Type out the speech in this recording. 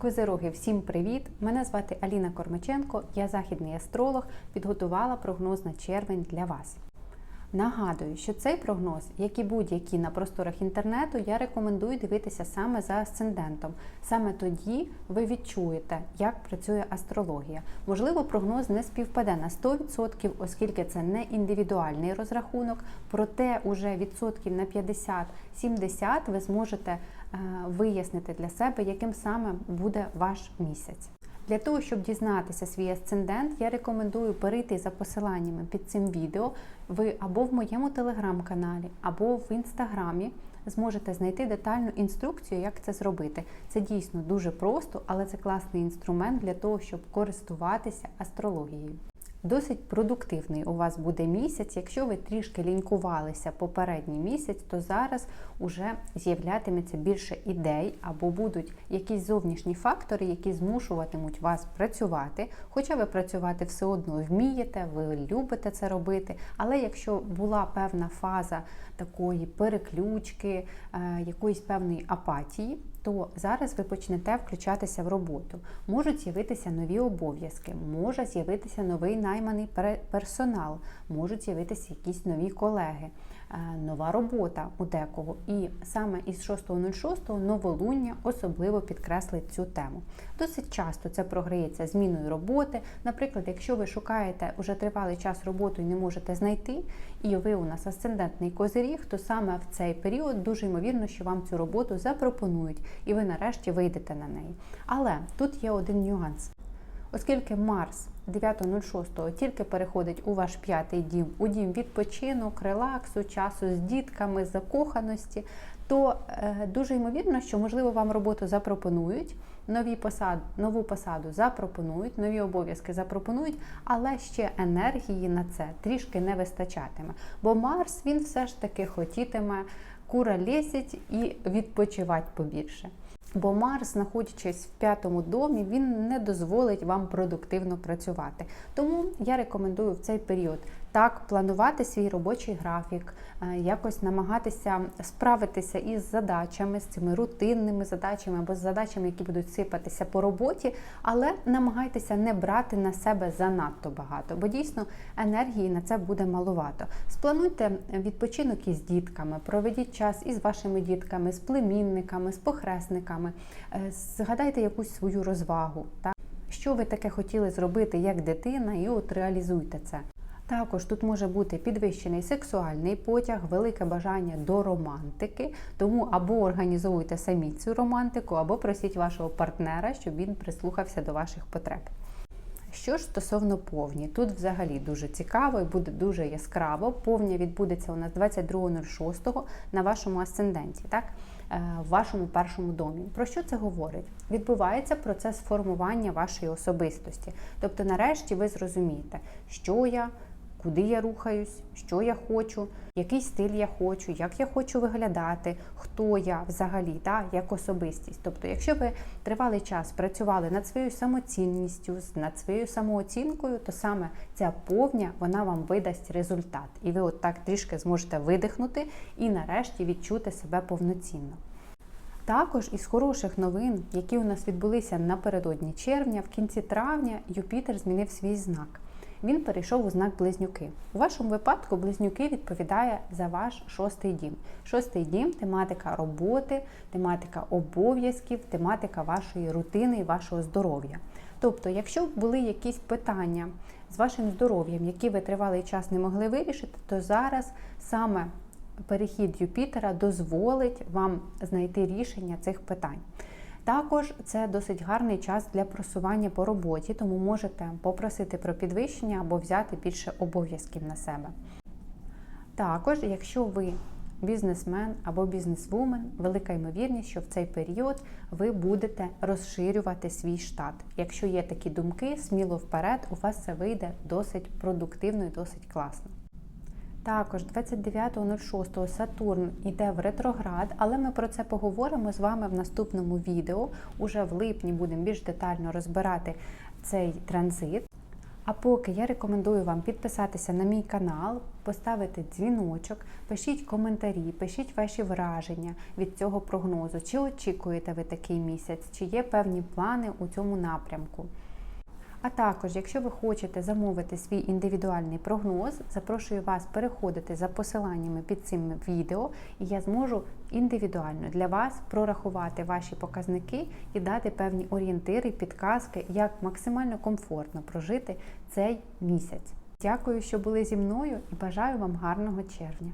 Козироги, всім привіт! Мене звати Аліна Кормаченко, я західний астролог, підготувала прогноз на червень для вас. Нагадую, що цей прогноз, як і будь-які на просторах інтернету, я рекомендую дивитися саме за асцендентом. Саме тоді ви відчуєте, як працює астрологія. Можливо, прогноз не співпаде на 100%, оскільки це не індивідуальний розрахунок, проте уже відсотків на 50-70 ви зможете вияснити для себе, яким саме буде ваш місяць. Для того, щоб дізнатися свій асцендент, я рекомендую перейти за посиланнями під цим відео. Ви або в моєму телеграм-каналі, або в інстаграмі зможете знайти детальну інструкцію, як це зробити. Це дійсно дуже просто, але це класний інструмент для того, щоб користуватися астрологією. Досить продуктивний у вас буде місяць. Якщо ви трішки лінькувалися попередній місяць, то зараз уже з'являтиметься більше ідей або будуть якісь зовнішні фактори, які змушуватимуть вас працювати. Хоча ви працювати все одно вмієте, ви любите це робити. Але якщо була певна фаза такої переключки, е, якоїсь певної апатії, то зараз ви почнете включатися в роботу. Можуть з'явитися нові обов'язки, може з'явитися новий найманий персонал, можуть з'явитися якісь нові колеги, е, нова робота у декого. І саме із 6.06 новолуння особливо підкреслить цю тему. Досить часто це програється зміною роботи. Наприклад, якщо ви шукаєте уже тривалий час роботу і не можете знайти, і ви у нас асцендентний козиріг, то саме в цей період дуже ймовірно, що вам цю роботу запропонують і ви нарешті вийдете на неї. Але тут є один нюанс. Оскільки Марс 9.06 тільки переходить у ваш п'ятий дім, у дім відпочинок, релаксу, часу з дітками, закоханості, то е, дуже ймовірно, що можливо вам роботу запропонують, нові посад, нову посаду запропонують, нові обов'язки запропонують, але ще енергії на це трішки не вистачатиме. Бо Марс він все ж таки хотітиме кура лісять і відпочивати побільше. Бо Марс, знаходячись в п'ятому домі, він не дозволить вам продуктивно працювати. Тому я рекомендую в цей період так планувати свій робочий графік, е, якось намагатися справитися із задачами, з цими рутинними задачами або з задачами, які будуть сипатися по роботі, але намагайтеся не брати на себе занадто багато, бо дійсно енергії на це буде малувато. Сплануйте відпочинок із дітками, проведіть час із вашими дітками, з племінниками, з похресниками, е, згадайте якусь свою розвагу. Так? Що ви таке хотіли зробити як дитина, і от реалізуйте це. Також тут може бути підвищений сексуальний потяг, велике бажання до романтики, тому або організовуйте самі цю романтику, або просіть вашого партнера, щоб він прислухався до ваших потреб. Що ж стосовно повні, тут взагалі дуже цікаво і буде дуже яскраво. Повня відбудеться у нас 22.06 на вашому асценденті, так? Е, в вашому першому домі. Про що це говорить? Відбувається процес формування вашої особистості. Тобто, нарешті, ви зрозумієте, що я куди я рухаюсь, що я хочу, який стиль я хочу, як я хочу виглядати, хто я взагалі, та, як особистість. Тобто, якщо ви тривалий час працювали над своєю самоцінністю, над своєю самооцінкою, то саме ця повня вона вам видасть результат. І ви от так трішки зможете видихнути і нарешті відчути себе повноцінно. Також із хороших новин, які у нас відбулися напередодні червня, в кінці травня Юпітер змінив свій знак він перейшов у знак близнюки. У вашому випадку близнюки відповідає за ваш шостий дім. Шостий дім тематика роботи, тематика обов'язків, тематика вашої рутини і вашого здоров'я. Тобто, якщо були якісь питання з вашим здоров'ям, які ви тривалий час не могли вирішити, то зараз саме перехід Юпітера дозволить вам знайти рішення цих питань. Також це досить гарний час для просування по роботі, тому можете попросити про підвищення або взяти більше обов'язків на себе. Також, якщо ви бізнесмен або бізнесвумен, велика ймовірність, що в цей період ви будете розширювати свій штат. Якщо є такі думки, сміло вперед, у вас це вийде досить продуктивно і досить класно. Також 29.06 Сатурн йде в ретроград, але ми про це поговоримо з вами в наступному відео. Уже в липні будемо більш детально розбирати цей транзит. А поки я рекомендую вам підписатися на мій канал, поставити дзвіночок, пишіть коментарі, пишіть ваші враження від цього прогнозу. Чи очікуєте ви такий місяць, чи є певні плани у цьому напрямку. А також, якщо ви хочете замовити свій індивідуальний прогноз, запрошую вас переходити за посиланнями під цим відео, і я зможу індивідуально для вас прорахувати ваші показники і дати певні орієнтири, підказки, як максимально комфортно прожити цей місяць. Дякую, що були зі мною і бажаю вам гарного червня.